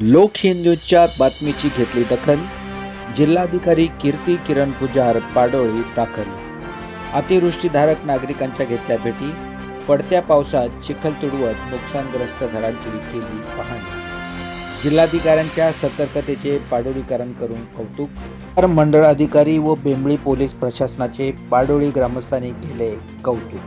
लोकहिंदूच्या बातमीची घेतली दखल. जिल्हाधिकारी कीर्ती किरण पुजार पाडोळी दाखल. अतिवृष्टीधारक नागरिकांच्या घेतल्या भेटी. पडत्या पावसात चिखल तुडवत नुकसानग्रस्त घरांची केली पाहणी. जिल्हाधिकाऱ्यांच्या सतर्कतेचे पाडोळीकरण करून कौतुक. तर मंडळ अधिकारी व बेंबळी पोलीस प्रशासनाचे पाडोळी ग्रामस्थांनी केले कौतुक.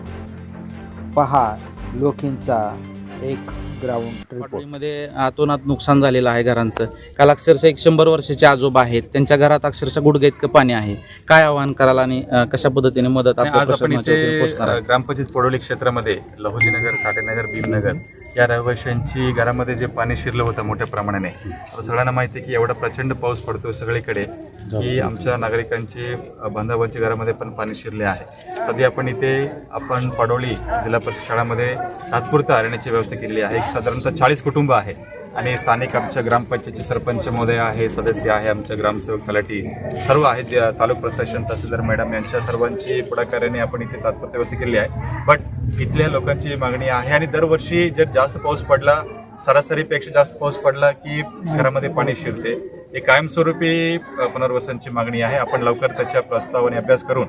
पहा लोखींचा एक ग्राउंड रिपोर्ट पाटोळीमध्ये आतोनात नुकसान झालेलं आहे घरांचं. काल अक्षरशः एक शंभर वर्षाचे आजोबा आहेत. त्यांच्या घरात अक्षरशः गुडघे इतकं पाणी आहे. काय आवाहन कराल आणि अं, कशा पद्धतीने मदत आज आपण इथे? ग्रामपंचायत पडोली क्षेत्रामध्ये लहुजीनगर साठेनगर भीमनगर या रहिवाशांची घरामध्ये जे पाणी शिरलं होतं मोठ्या प्रमाणाने आता सगळ्यांना माहिती आहे की एवढा प्रचंड पाऊस पडतो सगळीकडे की आमच्या नागरिकांची अ, बांधावरची घरामध्ये पण पाणी शिरले आहे. सध्या आपण इथे आपण पडोली जिल्हा परिषद शाळामध्ये तात्पुरता राहण्याची व्यवस्था केलेली आहे. एक साधारणतः चाळीस कुटुंब आहे. आणि स्थानिक आमच्या ग्रामपंचायतचे सरपंच महोदय आहे सदस्य आहे आमच्या ग्रामसेवक तलाठी सर्व आहेत जे तालुका प्रशासन तहसीलदार मॅडम यांच्या सर्वांची पुढाकाराने आपण इथे तात्पुरती व्यवस्था केली आहे. बट इथल्या लोकांची मागणी आहे आणि दरवर्षी जर जास्त पाऊस पडला सरासरीपेक्षा जास्त पाऊस पडला की घरामध्ये पाणी शिरते. हे कायमस्वरूपी पुनर्वसनची मागणी आहे. आपण लवकर त्याच्या प्रस्तावाने अभ्यास करून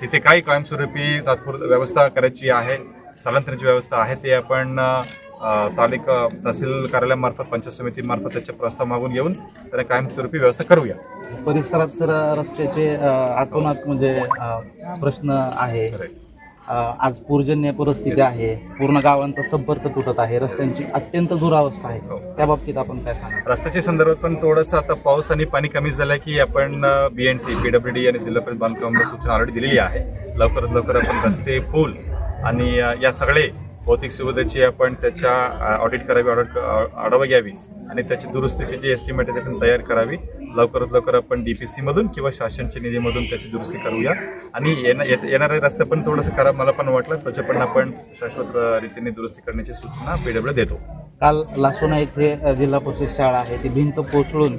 तिथे काही कायमस्वरूपी तात्पुर व्यवस्था करायची आहे स्थलांतराची व्यवस्था आहे ते आपण तालुका तहसील कार्यालयामार्फत पंचायत समितीमार्फत त्याचे प्रस्ताव मागून घेऊन त्याला कायमस्वरूपी व्यवस्था करूया. परिसरात सर रस्त्याचे आतोनात म्हणजे प्रश्न आहे. आज पूरजन्य परिस्थिती आहे. पूर्ण गावांचा संपर्क तुटत आहे. रस्त्यांची अत्यंत दुरावस्था आहे. हो. त्या बाबतीत आपण काय सांगा रस्त्याच्या संदर्भात पण थोडंसं आता पाऊस आणि पाणी कमी झालं की आपण बी एन सी पीडब्ल्यूडी आणि जिल्हा परिषद बांधकामाला सूचना ऑलरेडी दिलेली आहे. लवकरात लवकर आपण रस्ते पूल आणि या सगळे भौतिक सुविधेची आपण त्याच्या ऑडिट करावी ऑडिट आढावा घ्यावी आणि त्याची दुरुस्तीची जी एस्टिमेट आहे ती पण तयार करावी. लवकरात लवकर आपण डी पी सीमधून किंवा शासनच्या निधीमधून त्याची दुरुस्ती करूया. आणि येणा- येत- येणारे रस्ते पण थोडंसं खराब मला पण वाटलं. त्याचे पण आपण शाश्वत रीतीने दुरुस्ती करण्याची सूचना पीडब्ल्यू देतो. काल लासोना येथे जिल्हा परिषद शाळा आहे. ती भिंत कोसळून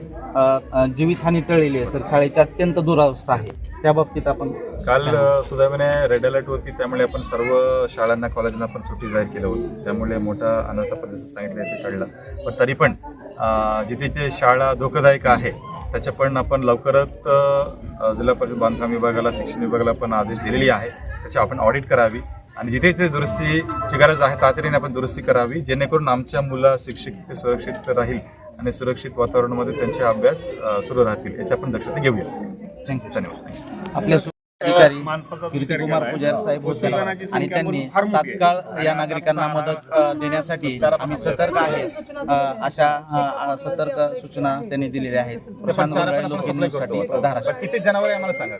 जीवितहानी टळलेली आहे. सर शाळेची अत्यंत दुरावस्था आहे. त्या बाबतीत आपण काल सुदैवाने रेड अलर्ट होती त्यामुळे आपण सर्व शाळांना कॉलेजांना पण सुट्टी जाहीर केलं होती. त्यामुळे मोठा अनर्थ परिस्थिती सांगितलं ते कळलं. पण तरी पण जिथे जे शाळा धोकादायक आहे त्याच्या पण आपण लवकरच जिल्हा परिषद बांधकाम विभागाला शिक्षण विभागाला पण आदेश दिलेली आहे. त्याची आपण ऑडिट करावी आणि जिथे जिथे दुरुस्तीची गरज आहे तातडीने आपण दुरुस्ती करावी जेणेकरून आमच्या मुलं शिक्षक सुरक्षित राहील आणि सुरक्षित वातावरणामध्ये त्यांचे अभ्यास सुरू राहतील याची आपण दक्षता घेऊया. थँक्यू धन्यवाद. आपल्या अधिकारी कीर्तिकुमार पुजारी साहेब होते. आणि त्यांनी तात्काळ या नागरिकांना मदत देण्यासाठी आम्ही सतर्क आहे. अशा सतर्क सूचना त्यांनी दिलेल्या आहेत. प्रशांत धाराशिव किती जनावर आहे आम्हाला सांगा.